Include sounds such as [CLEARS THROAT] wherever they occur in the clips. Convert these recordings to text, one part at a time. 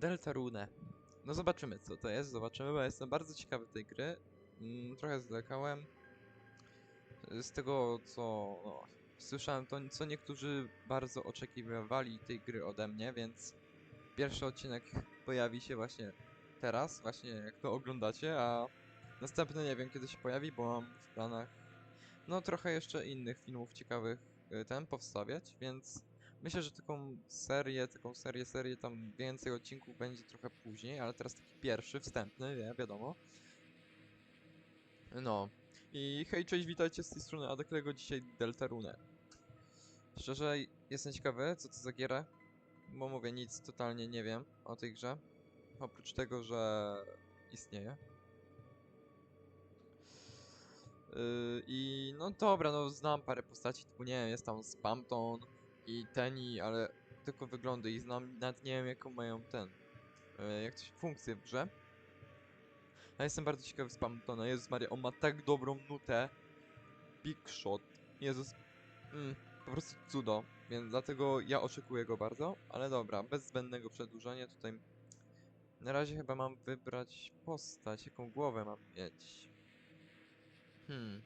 Deltarune. No zobaczymy co to jest, zobaczymy, bo jestem bardzo ciekawy tej gry. Mm, trochę zlekałem. Z tego co no, słyszałem, to co niektórzy bardzo oczekiwali tej gry ode mnie, więc pierwszy odcinek pojawi się właśnie teraz, właśnie jak to oglądacie, a następny nie wiem kiedy się pojawi, bo mam w planach no trochę jeszcze innych filmów ciekawych y, ten powstawiać, więc myślę, że taką serię, taką serię, serię tam więcej odcinków będzie trochę później, ale teraz taki pierwszy, wstępny, wie, wiadomo. No. I hej, cześć, witajcie z tej strony Adeklego, dzisiaj Deltarune. Szczerze, jestem ciekawy, co to za giera, bo mówię, nic totalnie nie wiem o tej grze. Oprócz tego, że istnieje. Yy, I no dobra, no znam parę postaci, typu nie wiem, jest tam Spamton i Teni, ale tylko wyglądy i znam, nawet nie wiem jaką mają ten, yy, jak to się, funkcję w grze. Ja jestem bardzo ciekawy Spamtona, Jezus Maria, on ma tak dobrą nutę. Big Shot, Jezus, mm, po prostu cudo, więc dlatego ja oczekuję go bardzo, ale dobra, bez zbędnego przedłużania tutaj na razie chyba mam wybrać postać, jaką głowę mam mieć. Hmm.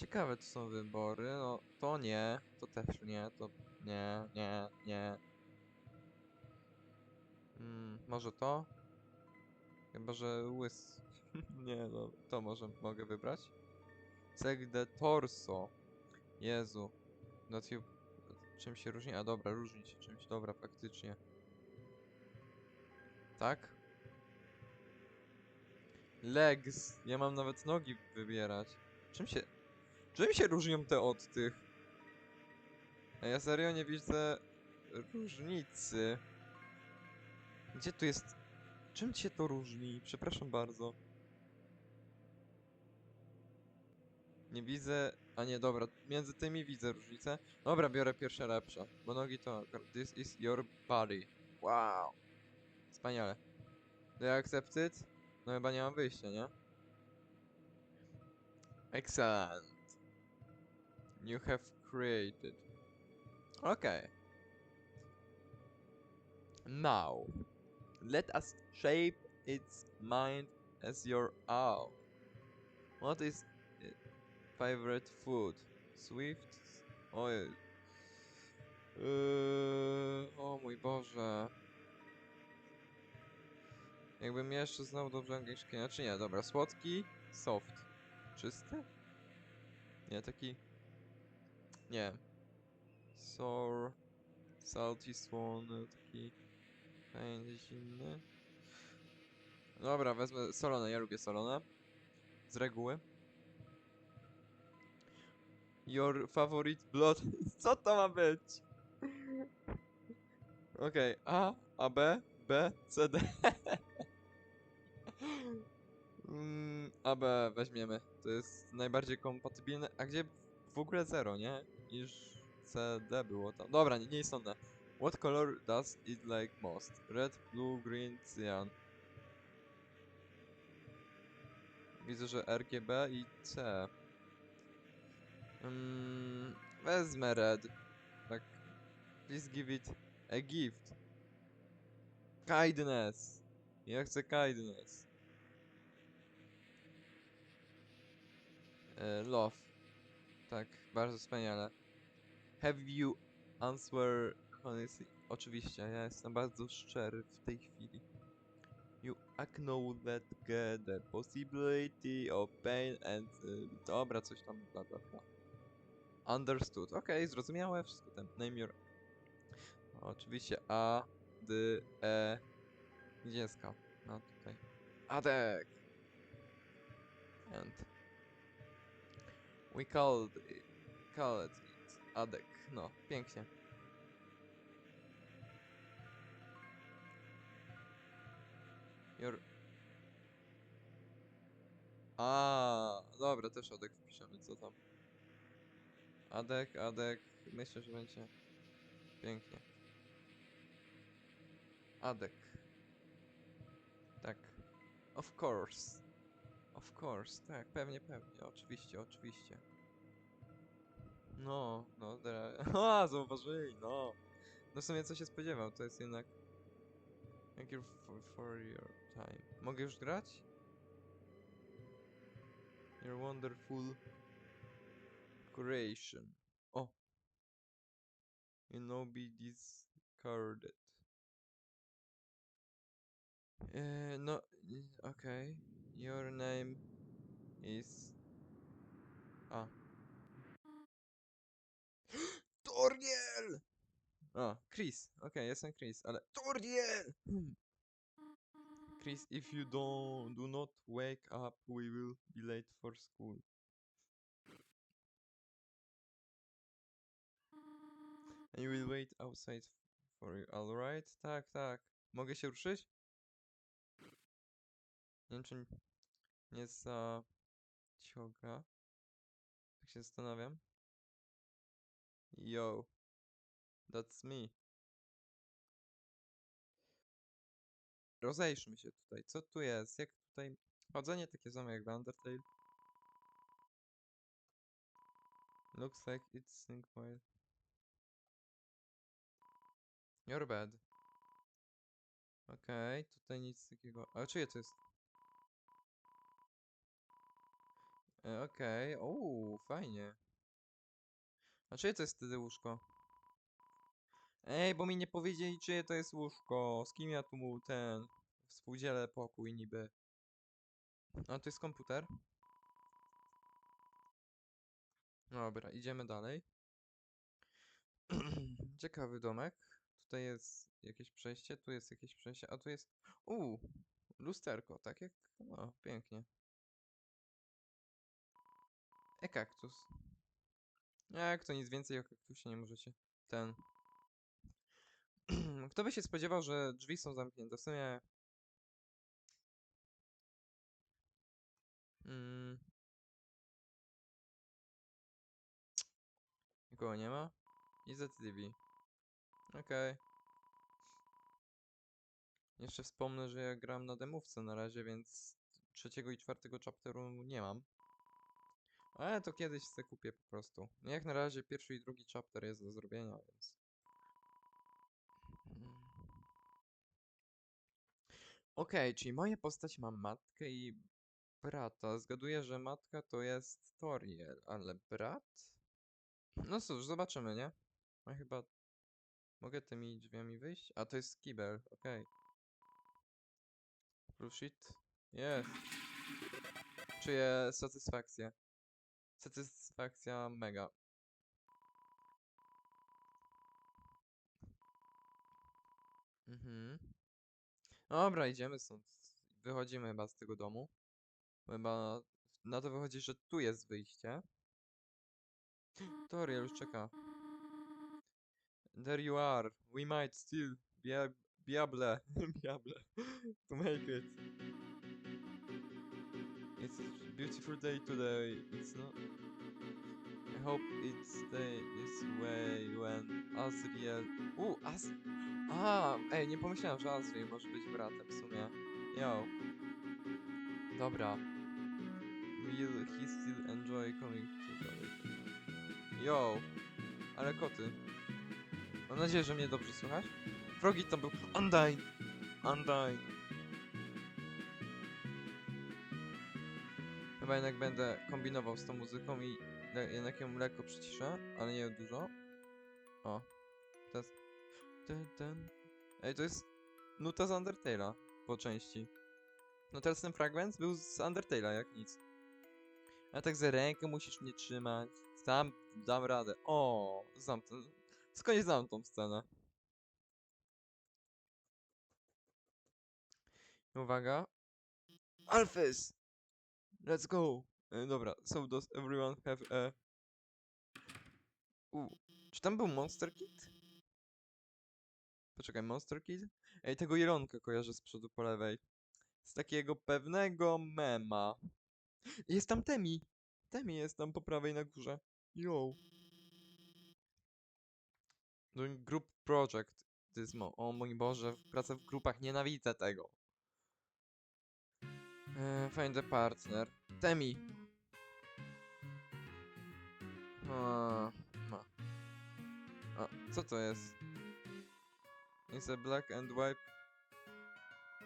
Ciekawe to są wybory. No, to nie, to też nie, to nie, nie, nie. Hmm, może to? Chyba, że łys. [LAUGHS] nie, no, to może mogę wybrać. Ceg de torso. Jezu. No to czym się różni? A dobra, różni się czymś. Dobra, faktycznie. Tak? Legs. Ja mam nawet nogi wybierać. Czym się... Czym się różnią te od tych? A ja serio nie widzę różnicy. Gdzie tu jest... Czym się to różni? Przepraszam bardzo. Nie widzę... A nie, dobra. Między tymi widzę różnicę. Dobra, biorę pierwsze lepsze. Bo nogi to... This is your body. Wow. Wspaniale. Do you accept it? No chyba nie mam wyjścia, nie? Excellent. You have created. Okay. Now, let us shape its mind as your own. What is favorite food? Swift? Oj. Yy, o mój Boże. Jakbym jeszcze znał dobrze angielski, znaczy nie, dobra, słodki, soft. Czysty? Nie, taki... Nie. Sour, salty, słony, taki... Fajnie zimny. Dobra, wezmę solone, ja lubię solone. Z reguły. Your favorite blood... [LAUGHS] Co to ma być? Okej, A, A, B, B, C, D. [LAUGHS] Mm, AB weźmiemy. To jest najbardziej kompatybilne. A gdzie w ogóle 0, nie? Niż CD było tam. Dobra, nie, nie istotne. What color does it like most? Red, blue, green, cyan. Widzę, że RGB i C. Mm, wezmę red. Tak. Please give it a gift. Kindness. Ja chcę kindness. E, love. Tak, bardzo wspaniale. Have you answer honestly? Oczywiście, ja jestem bardzo szczery w tej chwili. You acknowledge the possibility of pain and... y, dobra, coś tam, bla bla bla. Understood. Okej, zrozumiałe, wszystko ten. Name your... Oczywiście A, D, E... Gdzie? No tutaj. Adek! And... We called it, called it Adek. No, pięknie. Your... A, dobra, też Adek wpiszemy, co tam. Adek, Adek, myślę, że będzie pięknie. Adek. Tak. Of course. Of course, tak, pewnie, pewnie, oczywiście, oczywiście. No, no, dra... A, zauważyli, no. No w sumie co się spodziewał, to jest jednak Thank you for, for your time. Mogę już grać? Your wonderful creation. O! You know be discarded. Uh, no, okay. Your name is... A. [GASPS] Toriel! A, Chris. Okej, jestem Chris, ale... Toriel! Hmm. Chris, if you don't do not wake up, we will be late for school. And you will wait outside for you, alright? Tak, tak. Mogę się ruszyć? Nie wiem, czy nie za ciąga. Tak się zastanawiam. Yo. That's me. Rozejrzmy się tutaj. Co tu jest? Jak tutaj... Chodzenie takie samo jak w Undertale. Looks like it's sync while... You're bad. Okej, tutaj nic takiego... A czyje to jest? E, Okej, uuu, fajnie. A czyje to jest wtedy łóżko? Ej, bo mi nie powiedzieli, czyje to jest łóżko. Z kim ja tu mu ten... Współdzielę pokój niby. A to jest komputer? Dobra, idziemy dalej. [CLEARS THROAT] Ciekawy domek. Tutaj jest jakieś przejście, tu jest jakieś przejście, a tu jest... Uuu, lusterko, tak jak... O, pięknie. E, kaktus. Jak to nic więcej o kaktusie nie możecie. Ten. [CLEARS THROAT] Kto by się spodziewał, że drzwi są zamknięte? W sumie... Mm. Nikogo nie ma? I ZTV. Okej. Jeszcze wspomnę, że ja gram na demówce na razie, więc trzeciego i czwartego chapteru nie mam. Ale to kiedyś se kupię po prostu. Jak na razie pierwszy i drugi chapter jest do zrobienia, więc... Okej, czyli moja postać ma matkę i brata. Zgaduję, że matka to jest Toriel, ale brat? No cóż, zobaczymy, nie? Chyba... Mogę tymi drzwiami wyjść? A, to jest kibel, okej. Bullshit. Jest. Czuję satysfakcję. Satysfakcja mega. Mhm. Dobra, idziemy stąd. Wychodzimy chyba z tego domu. Chyba na to wychodzi, że tu jest wyjście. Toriel już czeka. There you are. We might still be, be able, [LAUGHS] be able to make it. It's a beautiful day today. It's not. I hope it's stay this way when Azriel. U, Az. A, ej, nie pomyślałem, że Azriel może być bratem w sumie. Yo. Dobra. Will he still enjoy coming to? Yo. Ale koty. Mam nadzieję, że mnie dobrze słychać. Frogi to był Undyne. Undyne. Chyba jednak będę kombinował z tą muzyką i jednak ją lekko przyciszę, ale nie dużo. O. Jest... Ten, ten. Ej, to jest nuta z Undertale'a po części. No teraz ten fragment był z Undertale'a, jak nic. A tak za rękę musisz mnie trzymać. Sam dam radę. O, znam to. Skądś znam tą scenę. Uwaga. Alphys! Let's go! E, dobra, so does everyone have a... U, czy tam był Monster Kid? Poczekaj, Monster Kid? Ej, tego Jelonka kojarzę z przodu po lewej. Z takiego pewnego mema. Jest tam Temi! Temi jest tam po prawej na górze. Yo! Doing group project. Dyzmo. O mój Boże, praca w grupach, nienawidzę tego. Eee, find a partner. Temi. A, ma. A, co to jest? It's a black and white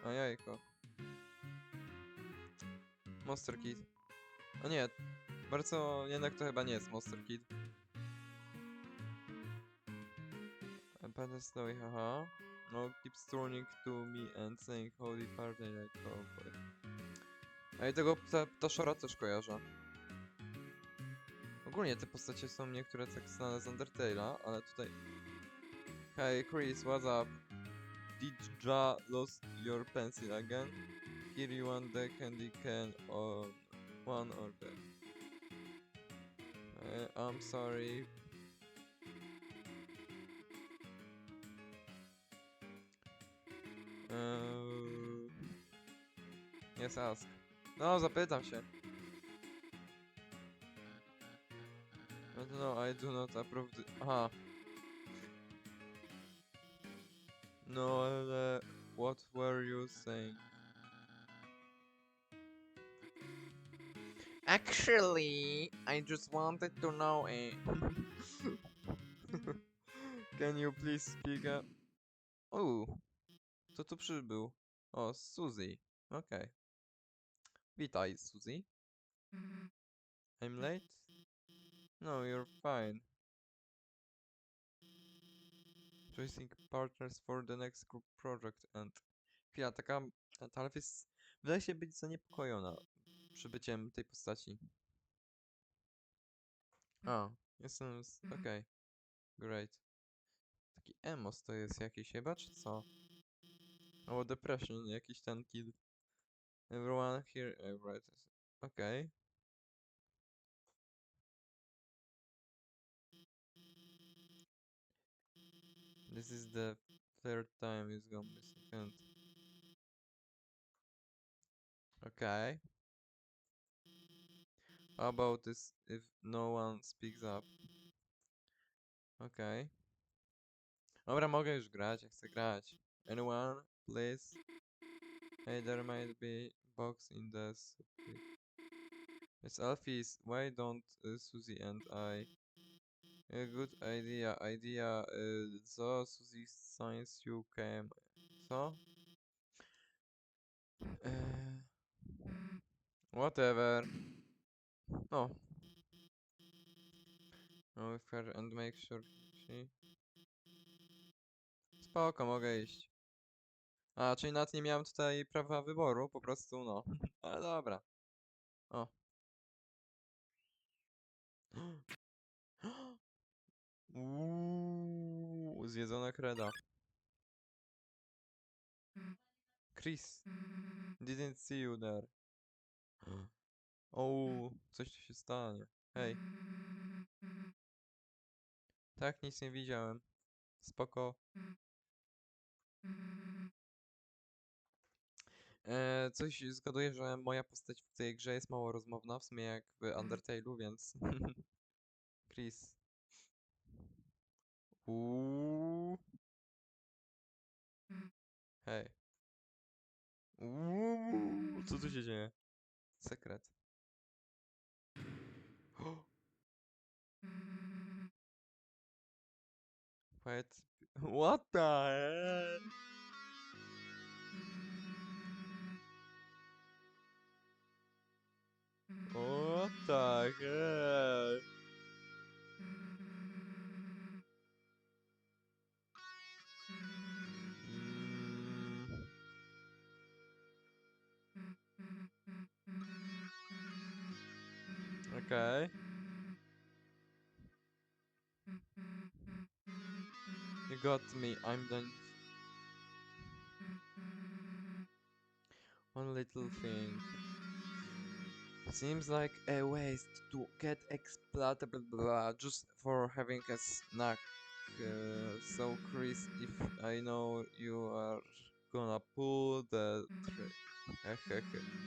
O jajko. Monster Kid. O nie, bardzo jednak to chyba nie jest Monster Kid. Pada Snowy, haha. No, keeps turning to me and saying holy party like cowboy. A i tego pta- ptaszora też kojarzę. Ogólnie te postacie są niektóre tak znane z Undertale'a, ale tutaj... Hey Chris, what's up? Did Ja lost your pencil again? Here you want the candy can on one or the... Uh, I'm sorry. Uh, yes, ask. No, zapytam się. No, no, I do not approve the... Aha. No, ale... What were you saying? Actually, I just wanted to know eh. [LAUGHS] Can you please speak up? Oh, kto tu przybył? O, Suzy. Okej. Witaj, Suzy. I'm late? No, you're fine. Choosing partners for the next group project and... Chwila, taka... Ta jest... Wydaje się być zaniepokojona przybyciem tej postaci. A, jestem... z- Mhm. okej. Great. Taki emos to jest jakiś chyba, czy co? Albo depression, jakiś ten kid. Everyone here... Uh, right. Okej. This is the third time he's gone missing. And... Okay. How about this if no one speaks up? Okay. Dobra, mogę już grać, ja chcę grać. Anyone, please? Hey, there might be box in the soup. It's Alfie's. Why don't uh, Susie and I? A good idea, idea. Uh, so, Susie, since you came. so Uh, whatever. No. No, her and make sure she... Spoko, mogę iść. A, czyli nawet nie miałem tutaj prawa wyboru, po prostu no. [LAUGHS] Ale dobra. O. [GASPS] Uuu, zjedzona kreda. Chris, didn't see you there. [GASPS] O, coś tu się stanie. Hej. Tak, nic nie widziałem. Spoko. E, coś zgaduję, że moja postać w tej grze jest mało rozmowna, w sumie jak w Undertale'u, więc... [LAUGHS] Chris. Uuu. Hej. Uuu, co tu się dzieje? Sekret. [GASPS] What the hell? Hell? Mm. Okay. You got me. I'm done. One little thing. Seems like a waste to get exploitable just for having a snack. Uh, so, Chris, if I know you are gonna pull the trigger,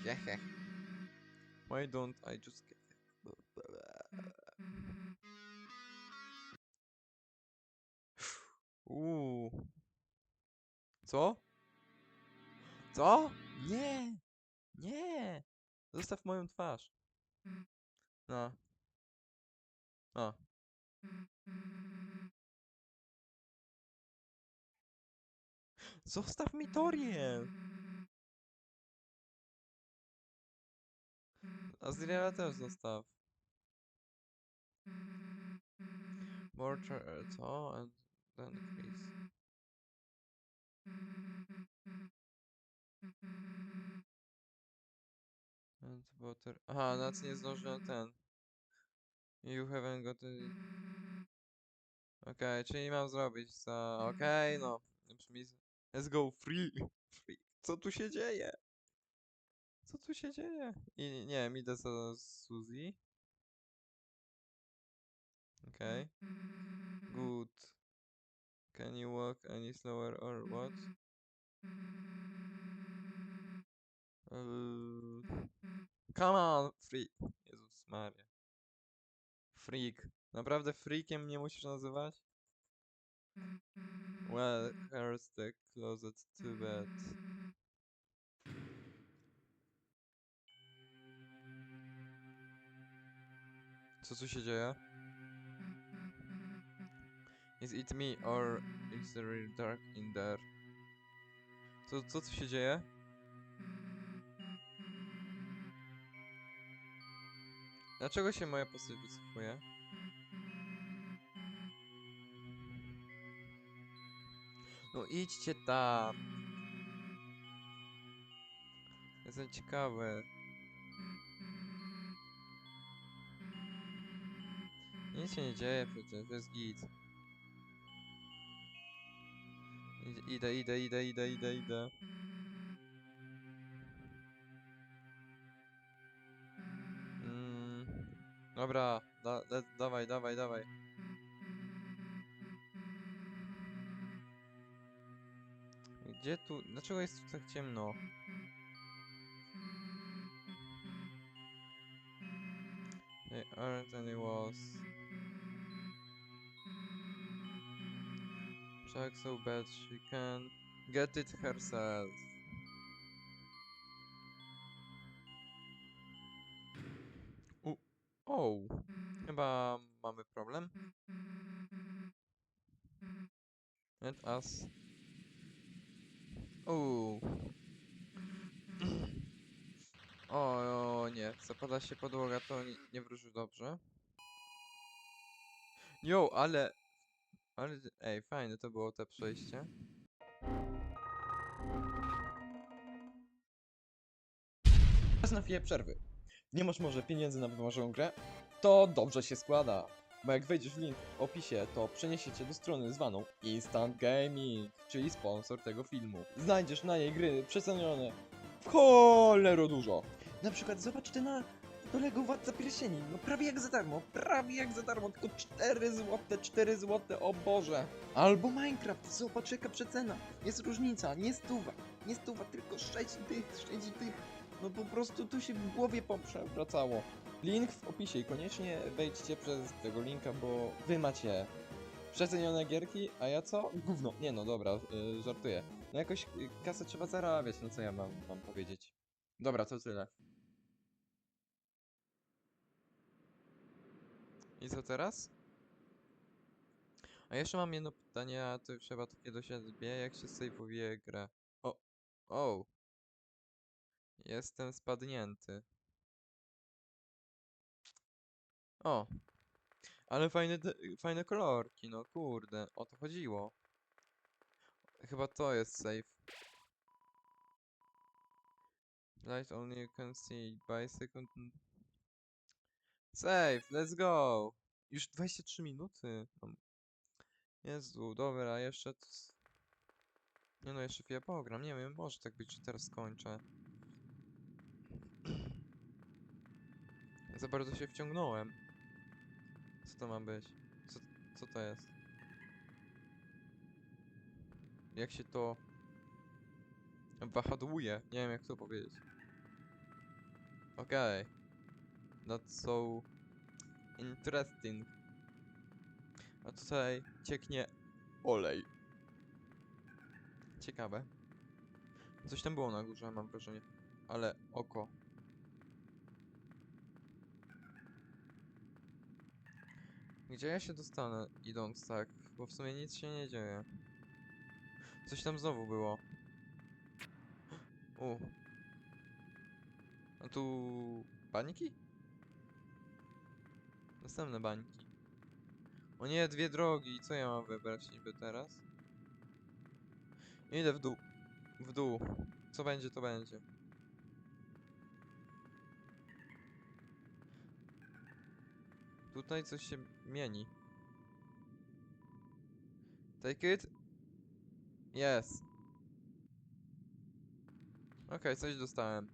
[LAUGHS] why don't I just get Uuu. Co? Co? Nie! Zostaw moją twarz. Mm. No. O. Zostaw mi Torię! Azriela też zostaw. Mortar e, at all and then increase. Water. Aha, nawet nie zdążyłem ten. You haven't got any... Okej, czyli mam zrobić za... Okej, no. Brzmi... z- Let's go, free! [LAUGHS] Free. Co tu się dzieje? Co tu się dzieje? I nie wiem, idę za Suzy. Okej. Good. Can you walk any slower or what? Uh, come on, freak. Jezus Maria. Freak. Naprawdę freakiem mnie musisz nazywać? Well, here's the closet to bed. Co tu się dzieje? Is it me or is really dark in there? Co, co tu się dzieje? Dlaczego się moja postać wycofuje? No idźcie tam. Jestem ciekawy. Nic się nie dzieje przecież, to jest git. Idę, idę, idę, idę, idę, idę, dobra, da, da, dawaj, dawaj, dawaj. Gdzie tu? Dlaczego jest tu tak ciemno? There aren't any walls. Check so bad she can get it herself. Oh, chyba mamy problem. Let us. Uuu. [CLEARS THROAT] O, o nie, zapada się podłoga, to nie, nie wróży dobrze. Jo, ale... Ale, ej, fajne to było te przejście. Czas na chwilę przerwy. Nie masz może pieniędzy na wymarzoną grę? To dobrze się składa. Bo jak wejdziesz w link w opisie, to przeniesie cię do strony zwaną Instant Gaming, czyli sponsor tego filmu. Znajdziesz na niej gry przecenione w cholero dużo. Na przykład zobacz ty na Dolego Władca Pierścieni, no prawie jak za darmo, prawie jak za darmo, tylko 4 złote, 4 złote, o Boże. Albo Minecraft, zobacz jaka przecena, jest różnica, nie stuwa, nie stuwa, tylko 6 tych, 6 tych. No po prostu tu się w głowie poprzewracało. Link w opisie i koniecznie wejdźcie przez tego linka, bo wy macie przecenione gierki, a ja co? Gówno. Nie no, dobra, yy, żartuję. No jakoś y, kasę trzeba zarabiać, no co ja mam, mam powiedzieć. Dobra, to tyle. I co teraz? A jeszcze mam jedno pytanie, a to chyba takie do siebie, jak się save'uje grę? O, o. Jestem spadnięty. O. Ale fajne, fajne kolorki, no kurde, o to chodziło. Chyba to jest save. Light only you can see by second. Save, let's go! Już 23 minuty. Mam- Jezu, dobra, jeszcze... Nie no, jeszcze chwilę pogram, nie wiem, może tak być, że teraz skończę. Za bardzo się wciągnąłem. Co to ma być? Co, co to jest? Jak się to... Wahadłuje? Nie wiem jak to powiedzieć. Okej. Not so... Interesting. A tutaj cieknie olej. Ciekawe. Coś tam było na górze, mam wrażenie. Ale oko. Gdzie ja się dostanę idąc tak? Bo w sumie nic się nie dzieje. Coś tam znowu było. U. A tu Bańki? Następne bańki. O nie, dwie drogi. Co ja mam wybrać niby teraz? Idę w dół. W dół. Co będzie, to będzie. Tutaj coś się mieni. Take it. Yes. Okej, coś dostałem.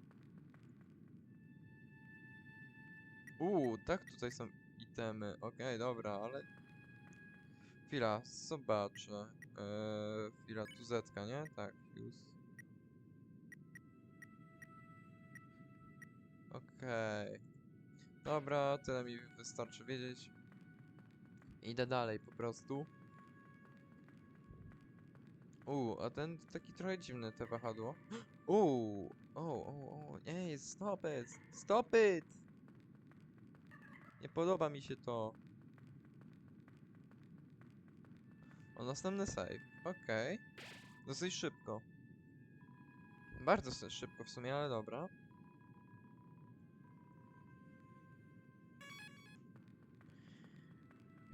Uuu, tak tutaj są itemy. Okej, dobra, ale... Chwila, zobaczę. Eee, chwila, tu zetka, nie? Tak, use. Okej. Dobra, tyle mi wystarczy wiedzieć. Idę dalej po prostu. Uuu, a ten taki trochę dziwny te wahadło. [GASPS] Uuu, o, o, o, nie, stop it, stop it! Nie podoba mi się to. O, następny save, okej. Dosyć szybko. Bardzo szybko w sumie, ale dobra.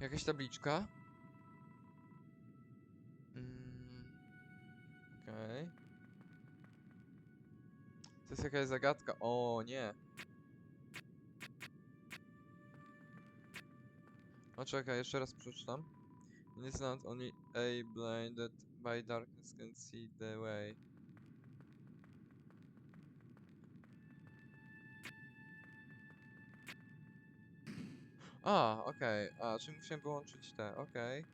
Jakaś tabliczka. Mm, Okej. To jest jakaś zagadka. O nie. O czekaj, jeszcze raz przeczytam. This land only a blinded by darkness can see the way. A, okej. A, czy musiałem wyłączyć te? Okej.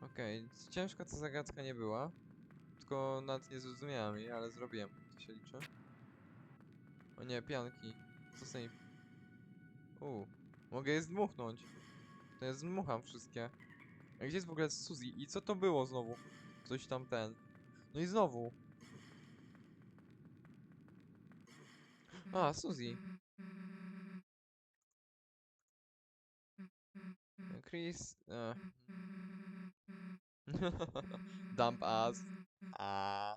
Okej, ciężka ta zagadka nie była. Tylko nawet nie zrozumiałem jej, ale zrobiłem. To się liczy. O nie, pianki. Co z. Uuu. Mogę je zdmuchnąć. To ja zdmucham wszystkie. A gdzie jest w ogóle Suzy? I co to było znowu? Coś tam ten. No i znowu. A, Suzy. Chris... E. [LAUGHS] Dump us. A.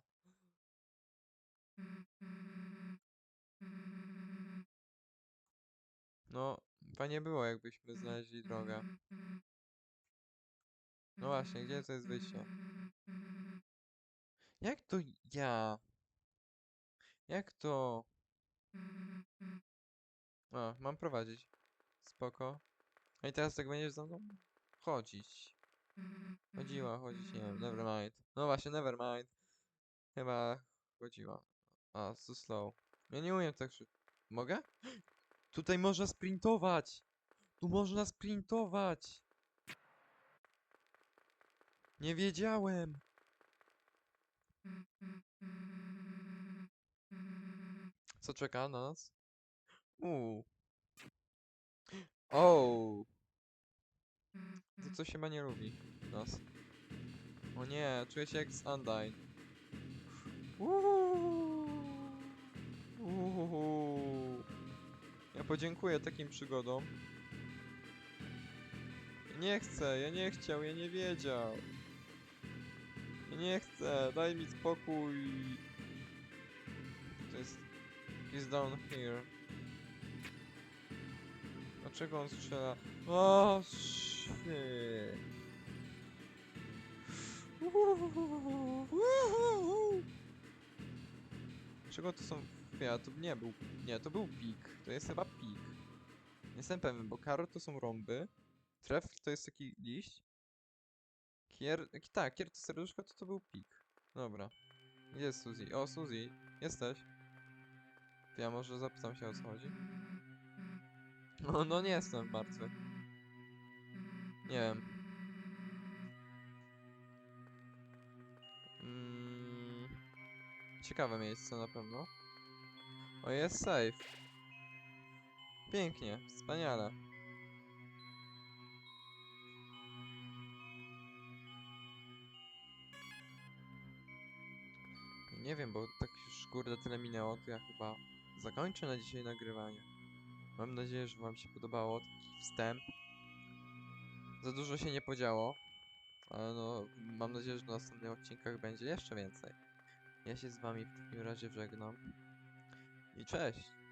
No, fajnie było jakbyśmy znaleźli drogę. No właśnie, gdzie to jest wyjście? Jak to ja? Jak to? A, mam prowadzić. Spoko. A i teraz tak będziesz za mną chodzić. Chodziła, chodzić, nie wiem, nevermind. No właśnie, nevermind. Chyba chodziła. A, too slow. Ja nie umiem tak szybko. Mogę? [GASPS] Tutaj można sprintować! Tu można sprintować! Nie wiedziałem! Co czeka na nas? Uuu. O. To coś chyba nie lubi nas. O nie, czuję się jak z Undyne. Uuu. Ja podziękuję takim przygodom. Nie chcę, ja nie chciał, ja nie wiedział. Ja nie chcę, daj mi spokój. To jest... He's down here. Dlaczego on strzela? O. Czego to są... Ja, to nie był... Nie, to był pik. To jest chyba pik. Nie jestem pewien, bo karo to są rąby. Tref to jest taki liść. Kier... ki- Tak, kier to serduszko, to to był pik. Dobra. Gdzie jest Suzy? O, Suzy, jesteś. Ja może zapytam się o co chodzi. No, no nie jestem martwy. Nie wiem. Mm, ciekawe miejsce na pewno. O, jest safe. Pięknie, wspaniale. Nie wiem, bo tak już kurde tyle minęło, to ja chyba zakończę na dzisiaj nagrywanie. Mam nadzieję, że wam się podobało taki wstęp. Za dużo się nie podziało, ale no mam nadzieję, że w następnych odcinkach będzie jeszcze więcej. Ja się z wami w takim razie żegnam I cześć!